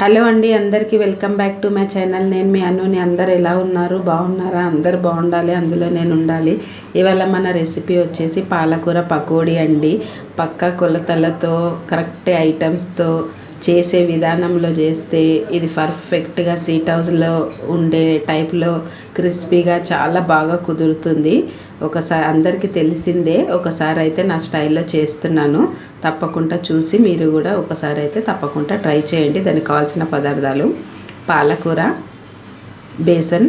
Hello అండి అందరికీ welcome back to my channel. నేను మీ అనుని. అందరు ఎలా ఉన్నారు? బాగున్నారా? అందరు బాగుండాలి. అందులో నేను ఉండాలి. ఇవాళ మన రెసిపీ వచ్చేసి పాలకూర పకోడీ అండి. పక్క కొలతలతో కరెక్ట్ ఐటమ్స్తో చేసే విధానంలో చేస్తే ఇది పర్ఫెక్ట్గా సీట్ హౌస్లో ఉండే టైప్లో క్రిస్పీగా చాలా బాగా కుదురుతుంది. ఒకసారి అందరికీ తెలిసిందే. ఒకసారి అయితే నా స్టైల్లో చేస్తున్నాను. తప్పకుండా చూసి మీరు కూడా ఒకసారి అయితే తప్పకుండా ట్రై చేయండి. దానికి కావాల్సిన పదార్థాలు పాలకూర బేసన్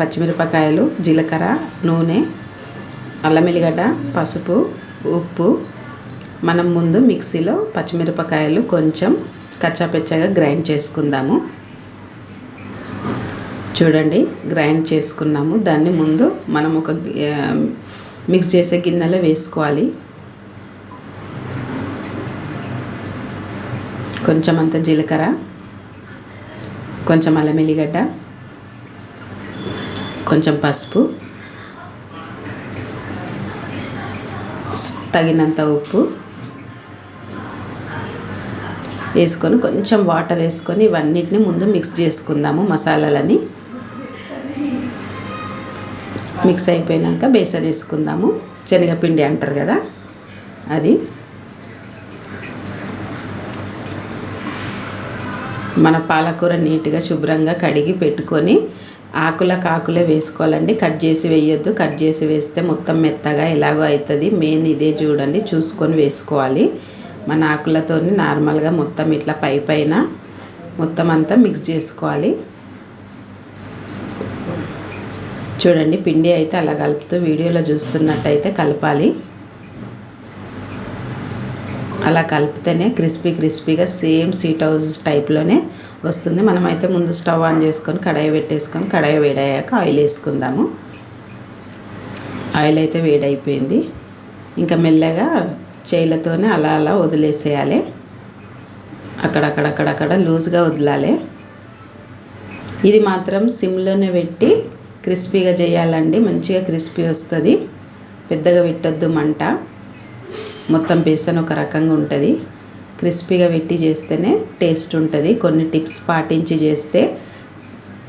పచ్చిమిరపకాయలు జీలకర్ర నూనె అల్లం ఎల్లిగడ్డ పసుపు ఉప్పు. మనం ముందు మిక్సీలో పచ్చిమిరపకాయలు కొంచెం కచ్చాపెచ్చగా గ్రైండ్ చేసుకుందాము. చూడండి గ్రైండ్ చేసుకున్నాము. దాన్ని ముందు మనం ఒక మిక్స్ చేసే గిన్నెలో వేసుకోవాలి. కొంచెం అంత జీలకర్ర కొంచెం అల్లం ఎల్లిగడ్డ కొంచెం పసుపు తగినంత ఉప్పు వేసుకొని కొంచెం వాటర్ వేసుకొని ఇవన్నిటిని ముందు మిక్స్ చేసుకుందాము మసాలాలని. మిక్స్ అయిపోయినాక బేసన్ వేసుకుందాము. శనగపిండి అంటారు కదా అది. మన పాలకూర నీట్గా శుభ్రంగా కడిగి పెట్టుకొని ఆకులకు ఆకులే వేసుకోవాలండి. కట్ చేసి వేయొద్దు. కట్ చేసి వేస్తే మొత్తం మెత్తగా ఎలాగో అవుతుంది మెయిన్ ఇదే చూడండి. చూసుకొని వేసుకోవాలి. మన ఆకులతో నార్మల్గా మొత్తం ఇట్లా పై పైన మొత్తం అంతా మిక్స్ చేసుకోవాలి. చూడండి పిండి అయితే అలా కలుపుతూ వీడియోలో చూస్తున్నట్టయితే కలపాలి. అలా కలిపితేనే క్రిస్పీ క్రిస్పీగా సేమ్ సీట్ హౌస్ టైప్లోనే వస్తుంది. మనమైతే ముందు స్టవ్ ఆన్ చేసుకొని కడాయి పెట్టేసుకొని కడాయి వేడయ్యాక ఆయిల్ వేసుకుందాము. ఆయిల్ అయితే వేడైపోయింది. ఇంకా మెల్లగా చేయిలతోనే అలా అలా వదిలేసేయాలి. అక్కడక్కడక్కడక్కడ లూజ్గా వదలాలి. ఇది మాత్రం సిమ్లోనే పెట్టి క్రిస్పీగా చేయాలండి. మంచిగా క్రిస్పీ వస్తుంది. పెద్దగా పెట్టద్దు మంట. మొత్తం బేసన్ ఒక రకంగా ఉంటుంది. క్రిస్పీగా పెట్టి చేస్తేనే టేస్ట్ ఉంటుంది. కొన్ని టిప్స్ పాటించి చేస్తే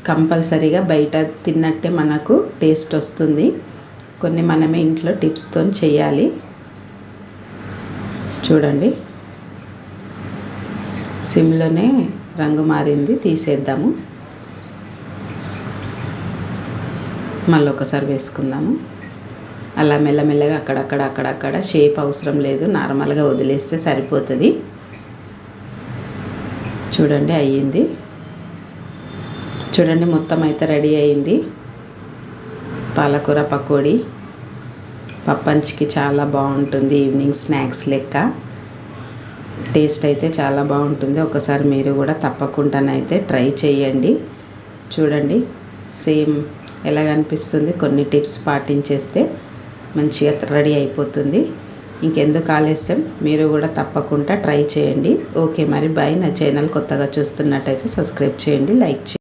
కంపల్సరీగా బయట తిన్నట్టే మనకు టేస్ట్ వస్తుంది. కొన్ని మనమే ఇంట్లో టిప్స్తో చేయాలి. చూడండి. సిమ్లోనే రంగు మారింది. తీసేద్దాము. మళ్ళీ ఒకసారి వేసుకుందాము. అలా మెల్లమెల్లగా అక్కడక్కడ అక్కడక్కడ షేప్ అవసరం లేదు. నార్మల్గా వదిలేస్తే సరిపోతుంది. చూడండి అయ్యింది. చూడండి మొత్తం అయితే రెడీ అయింది పాలకూర పకోడీ. పప్పంచికి చాలా బాగుంటుంది ఈవినింగ్ స్నాక్స్ లెక్క. టేస్ట్ అయితే చాలా బాగుంటుంది. ఒకసారి మీరు కూడా తప్పకుండానైతే ట్రై చేయండి. చూడండి సేమ్ ఎలా అనిపిస్తుంది? కొన్ని టిప్స్ పాటించేస్తే. మంచిగా రెడీ అయిపోతుంది. ఇంకెందుకు ఆలస్యం? మీరు కూడా తప్పకుండా ట్రై చేయండి. ఓకే మరి బాయ్ నా ఛానల్ కొత్తగా చూస్తున్నట్టయితే సబ్స్క్రైబ్ చేయండి లైక్ చేయండి.